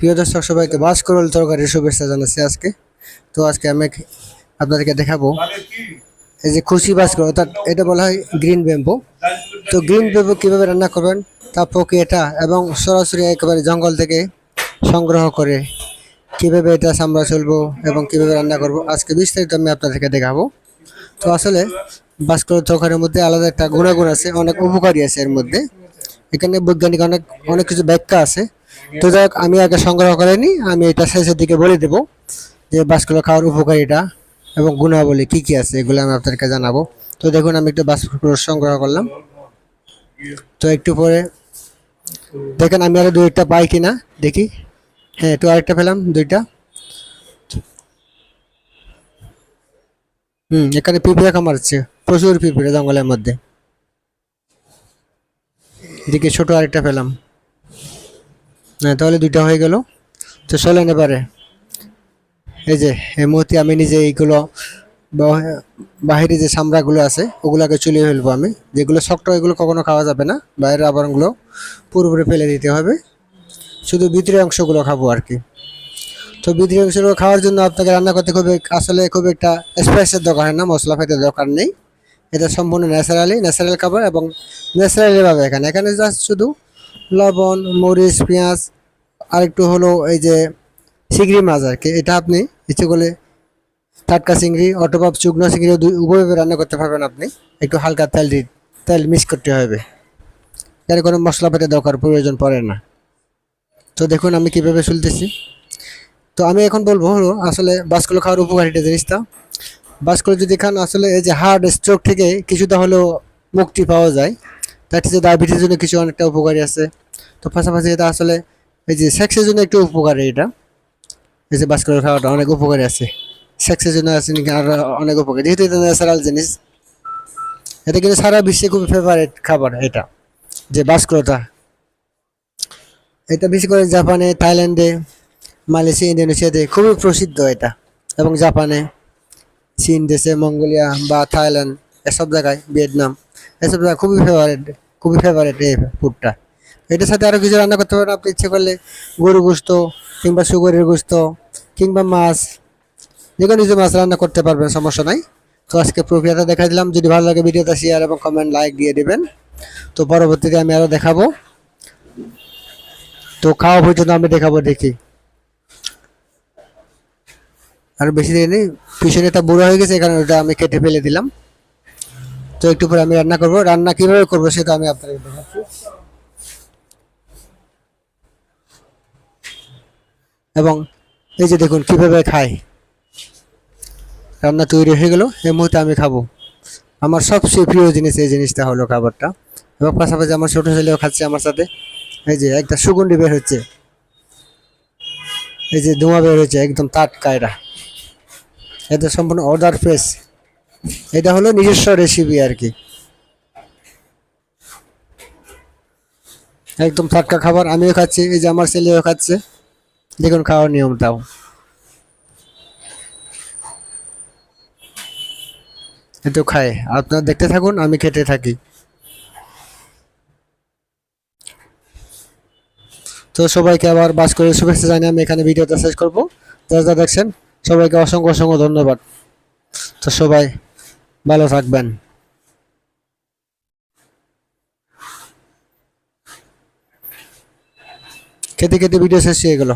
প্রিয় দর্শক, সবাইকে বাস করল তরকারির শুভেচ্ছা জানাচ্ছি আজকে। তো আজকে আমি আপনাদেরকে দেখাবো। এই যে খুশি বাস করো, অর্থাৎ এটা বলা হয় গ্রিন ব্যাম্বো। তো গ্রিন ব্যাম্বো কীভাবে রান্না করবেন? তা প্রক্রিয়াটা এবং সরাসরি একেবারে জঙ্গল থেকে সংগ্রহ করে কীভাবে এটা সামলা চলবো এবং কীভাবে রান্না করব, আজকে বিস্তারিত আমি আপনাদেরকে দেখাবো। তো আসলে বাসকর তরকারির মধ্যে আলাদা একটা গুণাগুণ আছে, অনেক উপকারী আছে এর মধ্যে। এখানে বৈজ্ঞানিক অনেক অনেক কিছু ব্যাখ্যা আছে। তো যাই আমি আগে সংগ্রহ করিনি আমি এটা শেষের দিকে বলে দেবো যে বাসগুলো খাওয়ার উপকারিতা এবং গুণাবলী কি কি আছে, এগুলো আমি আপনাদেরকে জানাব। তো দেখুন, আমি একটু বাসগুলো সংগ্রহ করলাম। তো একটু পরে দেখেন, আমি আরও দুইটা পাই কিনা, দেখি। হ্যাঁ একটু আরেকটা পেলাম, দুইটা। হুম, এখানে পিঁপড়ে কামাচ্ছে প্রচুর পিঁপড়ে জঙ্গলের মধ্যে। এদিকে ছোট আরেকটা পেলাম। তাহলে দুইটা হয়ে গেল। তো চলেন এবারে এই যে, এই মুহূর্তে আমি নিজে এইগুলো বাহিরে যে চামড়াগুলো আছে, ওগুলোকে চুলিয়ে ফেলব আমি। যেগুলো শক্ত, এগুলো কখনো খাওয়া যাবে না। বাইরের আবরণগুলো পুরোপুরি ফেলে দিতে হবে। শুধু ভিতরের অংশগুলো খাব আর কি। তো ভিতরের অংশগুলো খাওয়ার জন্য আপনাকে রান্না করতে খুব এক- আসলে খুব একটা স্পাইসের দরকার হয় না, মশলা ফাইতে দরকার নেই। এটা সম্পূর্ণ ন্যাচারালি ন্যাচারাল খাবার এবং ন্যাচারালিভাবে এখানে। এখানে জাস্ট শুধু লবণ, মরিচ, পেঁয়াজ আর একটু হলো এই যে চিংড়ি মাছ আর কি। এটা আপনি ইচ্ছে করলে টাটকা চিংড়ি অথবা শুকনো চিংড়ি উভয়ভাবে রান্না করতে পারবেন আপনি। একটু হালকা তেল দি, তেল মিক্স করতে হবে। এখানে কোনো মশলা পাতি দরকার, প্রয়োজন পড়ে না। তো দেখুন আমি কীভাবে চলতেছি। তো আমি এখন বলব হলো, আসলে বাসগুলো খাওয়ার উপকারিতা জিনিসটা বাসগুলো যদি খান, আসলে এই যে হার্ট স্ট্রোক থেকে কিছুটা হলেও মুক্তি পাওয়া যায়। তার ডায়াবেটিসের জন্য কিছু অনেকটা উপকারী আছে। তো পাশাপাশি এটা আসলে এই যে সেক্সের জন্য একটু উপকারী এটা। এই যে বাসগুলো খাওয়াটা অনেক উপকারী আছে। সেক্সের জন্য আছে আর অনেক উপকারী। যেহেতু এটা ন্যাচারাল জিনিস, এটা কিন্তু সারা বিশ্বে খুব ফেভারেট খাবার এটা, যে বাসগুলোটা এটা বেশি করে জাপানে, থাইল্যান্ডে, মালয়েশিয়া, ইন্দোনেশিয়াতে খুবই প্রসিদ্ধ এটা। এবং জাপানে, চীন, দেশে, মঙ্গোলিয়া বা থাইল্যান্ড, এসব জায়গায়, ভিয়েতনাম, এসব জায়গায় খুবই ফেভারিট খুবই ফেভারেট এই ফুডটা এটার সাথে আরও কিছু রান্না করতে পারেন, আপনি ইচ্ছে করলে গরু গোস্ত কিংবা সুগরের গোস্ত কিংবা মাছ, যে কোনো কিছু মাছ রান্না করতে পারবেন, সমস্যা নাই। তো আজকে প্রক্রিয়াটা দেখা দিলাম। যদি ভালো লাগে ভিডিওটা শেয়ার এবং কমেন্ট লাইক দিয়ে দিবেন। তো পরবর্তীতে আমি আরও দেখাবো। তো খাওয়া পর্যন্ত আমি দেখাবো, দেখি। আর বেশি দেরি নেই, পিছনে একটা বুড়ো হয়ে গেছে, এখানে ওটা আমি কেটে ফেলে দিলাম। তো একটু পরে আমি রান্না করব। রান্না কীভাবে করব সেটা আমি আপনাকে দেখাচ্ছি। এবং এই যে দেখুন, কীভাবে খাই। রান্না তৈরি হয়ে গেল, এই মুহূর্তে আমি খাব। আমার সবচেয়ে প্রিয় জিনিস এই জিনিসটা হলো খাবারটা। এবং পাশাপাশি আমার ছোট ছেলেও খাচ্ছে আমার সাথে। এই যে একটা সুগন্ধি বের হচ্ছে। এই যে ধোঁয়া বের হচ্ছে, একদম টাটকা এটা। এটা সম্পূর্ণ অর্ডার ফ্রেশ। এটা হলো নিজস্ব রেসিপি আর কি। একদম টাটকা খাবার, আমিও খাচ্ছি, এই যে আমার ছেলেও খাচ্ছে। দেখুন খাওয়ার নিয়মটাও। একটু খায়, আপনারা দেখতে থাকুন, আমি খেতে থাকি। তো সবাইকে আবার বাস করে শুভেচ্ছা জানিয়ে আমি এখানে ভিডিওটা শেষ করব। যারা দেখছেন, সবাইকে অসংখ্য অসংখ্য ধন্যবাদ। তো সবাই ভালো থাকবেন। খেতে খেতে ভিডিও শেষ হয়ে গেল।